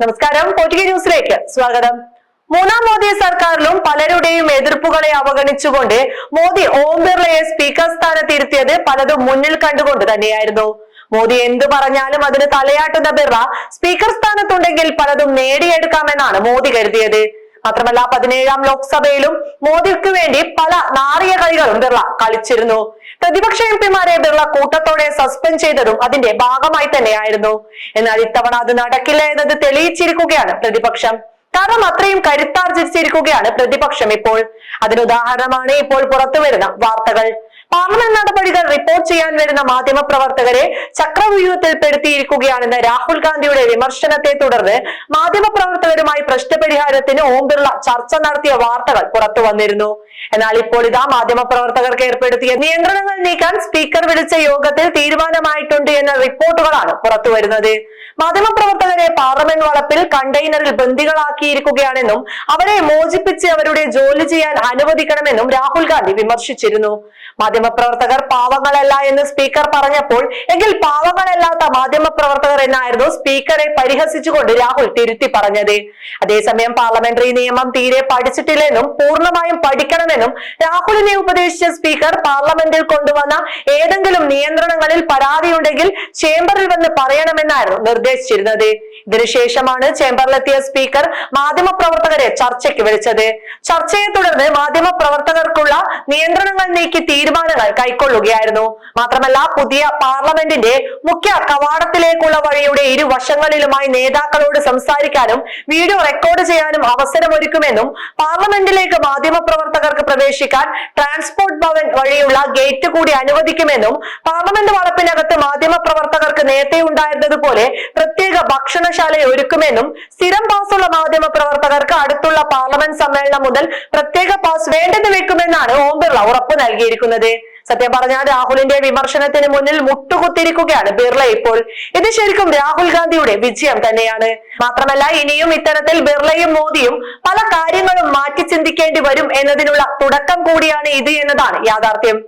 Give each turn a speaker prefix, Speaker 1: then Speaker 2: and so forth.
Speaker 1: നമസ്കാരം. പൊറ്റിക ന്യൂസിലേക്ക് സ്വാഗതം. മൂന്നാം മോദി സർക്കാരിലും പലരുടെയും എതിർപ്പുകളെ അവഗണിച്ചുകൊണ്ട് മോദി ഓം ബിർളയെ സ്പീക്കർ സ്ഥാനത്തിരുത്തിയത് പലതും മുന്നിൽ കണ്ടുകൊണ്ട് തന്നെയായിരുന്നു. മോദി എന്തു പറഞ്ഞാലും അതിന് തലയാട്ടുന്ന ബിർള സ്പീക്കർ സ്ഥാനത്തുണ്ടെങ്കിൽ പലതും നേടിയെടുക്കാമെന്നാണ് മോദി കരുതിയത്. മാത്രമല്ല പതിനേഴാം ലോക്സഭയിലും മോദിക്ക് വേണ്ടി പല നാറിയ കളികളും ബിർള കളിച്ചിരുന്നു. പ്രതിപക്ഷ എം പിമാരെ ബിർള കൂട്ടത്തോടെ സസ്പെൻഡ് ചെയ്തതും അതിന്റെ ഭാഗമായി തന്നെയായിരുന്നു. എന്നാൽ ഇത്തവണ അത് നടക്കില്ല എന്നത് തെളിയിച്ചിരിക്കുകയാണ് പ്രതിപക്ഷം. കാരണം അത്രയും കരുത്താർജിച്ചിരിക്കുകയാണ് പ്രതിപക്ഷം ഇപ്പോൾ. അതിനുദാഹരണമാണ് ഇപ്പോൾ പുറത്തു വരുന്ന വാർത്തകൾ. പാർലമെന്റ് നടപടികൾ റിപ്പോർട്ട് ചെയ്യാൻ വരുന്ന മാധ്യമപ്രവർത്തകരെ പ്രവർത്തകരെ ചക്രവ്യൂഹത്തിൽപ്പെടുത്തിയിരിക്കുകയാണെന്ന് രാഹുൽ ഗാന്ധിയുടെ വിമർശനത്തെ തുടർന്ന് മാധ്യമപ്രവർത്തകരുമായി പ്രശ്നപരിഹാരത്തിന് ഓം ബിർള ചർച്ച നടത്തിയ വാർത്തകൾ പുറത്തു വന്നിരുന്നു. എന്നാൽ ഇപ്പോൾ ഇതാ മാധ്യമ പ്രവർത്തകർക്ക് ഏർപ്പെടുത്തിയ നിയന്ത്രണങ്ങൾ നീക്കാൻ സ്പീക്കർ വിളിച്ച യോഗത്തിൽ തീരുമാനമായിട്ടുണ്ട് എന്ന റിപ്പോർട്ടുകളാണ് പുറത്തു വരുന്നത് മാധ്യമ പാർലമെന്റ് വളപ്പിൽ കണ്ടെയ്നറിൽ ബന്ദികളാക്കിയിരിക്കുകയാണെന്നും അവരെ മോചിപ്പിച്ച് അവരുടെ ജോലി ചെയ്യാൻ അനുവദിക്കണമെന്നും രാഹുൽ ഗാന്ധി വിമർശിച്ചിരുന്നു. മാധ്യമപ്രവർത്തകർ പാവങ്ങളല്ല എന്ന് സ്പീക്കർ പറഞ്ഞപ്പോൾ എങ്കിൽ പാവങ്ങളല്ലാത്ത മാധ്യമപ്രവർത്തകർ എന്നായിരുന്നു സ്പീക്കറെ പരിഹസിച്ചുകൊണ്ട് രാഹുൽ തിരുത്തി പറഞ്ഞത്. അതേസമയം പാർലമെന്ററി നിയമം തീരെ പഠിച്ചിട്ടില്ലെന്നും പൂർണമായും പഠിക്കണമെന്നും രാഹുലിനെ ഉപദേശിച്ച സ്പീക്കർ പാർലമെന്റിൽ കൊണ്ടുവന്ന ഏതെങ്കിലും നിയന്ത്രണങ്ങളിൽ പരാതിയുണ്ടെങ്കിൽ ചേംബറിൽ വന്ന് പറയണമെന്നായിരുന്നു നിർദ്ദേശിച്ചിരുന്നത്. ഇതിനുശേഷമാണ് ചേംബറിലെത്തിയ സ്പീക്കർ മാധ്യമപ്രവർത്തകരെ ചർച്ചയ്ക്ക് വിളിച്ചത്. ചർച്ചയെ തുടർന്ന് മാധ്യമപ്രവർത്തകർക്കുള്ള നിയന്ത്രണങ്ങൾ നീക്കി തീരുമാനങ്ങൾ കൈക്കൊള്ളുകയായിരുന്നു. മാത്രമല്ല പുതിയ പാർലമെന്റിന്റെ മുഖ്യ കവാടത്തിലേക്കുള്ള വഴിയുടെ ഇരുവശങ്ങളിലുമായി നേതാക്കളോട് സംസാരിക്കാനും വീഡിയോ റെക്കോർഡ് ചെയ്യാനും അവസരമൊരുക്കുമെന്നും പാർലമെന്റിലേക്ക് മാധ്യമപ്രവർത്തകർക്ക് പ്രവേശിക്കാൻ ട്രാൻസ്പോർട്ട് ഭവൻ വഴിയുള്ള ഗേറ്റ് കൂടി അനുവദിക്കുമെന്നും പാർലമെന്റ് വളപ്പിനകത്ത് മാധ്യമപ്രവർത്തകർക്ക് നേരത്തെ ഉണ്ടായിരുന്നതുപോലെ പ്രത്യേക ഭക്ഷണശാല ഒരുക്കുമെന്നും സ്ഥിരം പാസുള്ള മാധ്യമ പ്രവർത്തകർക്ക് അടുത്തുള്ള പാർലമെന്റ് സമ്മേളനം മുതൽ പ്രത്യേക പാസ് വേണ്ടെന്ന് വെക്കുമെന്നാണ് ഓം ബിർള ഉറപ്പ് നൽകിയിരിക്കുന്നത്. സത്യം പറഞ്ഞാൽ രാഹുലിന്റെ വിമർശനത്തിന് മുന്നിൽ മുട്ടുകുത്തിരിക്കുകയാണ് ബിർള ഇപ്പോൾ. ഇത് ശരിക്കും രാഹുൽ ഗാന്ധിയുടെ വിജയം തന്നെയാണ്. മാത്രമല്ല ഇനിയും ഇത്തരത്തിൽ ബിർളയും മോദിയും പല കാര്യങ്ങളും മാറ്റി ചിന്തിക്കേണ്ടി വരും എന്നതിനുള്ള തുടക്കം കൂടിയാണ് ഇത് എന്നതാണ് യാഥാർത്ഥ്യം.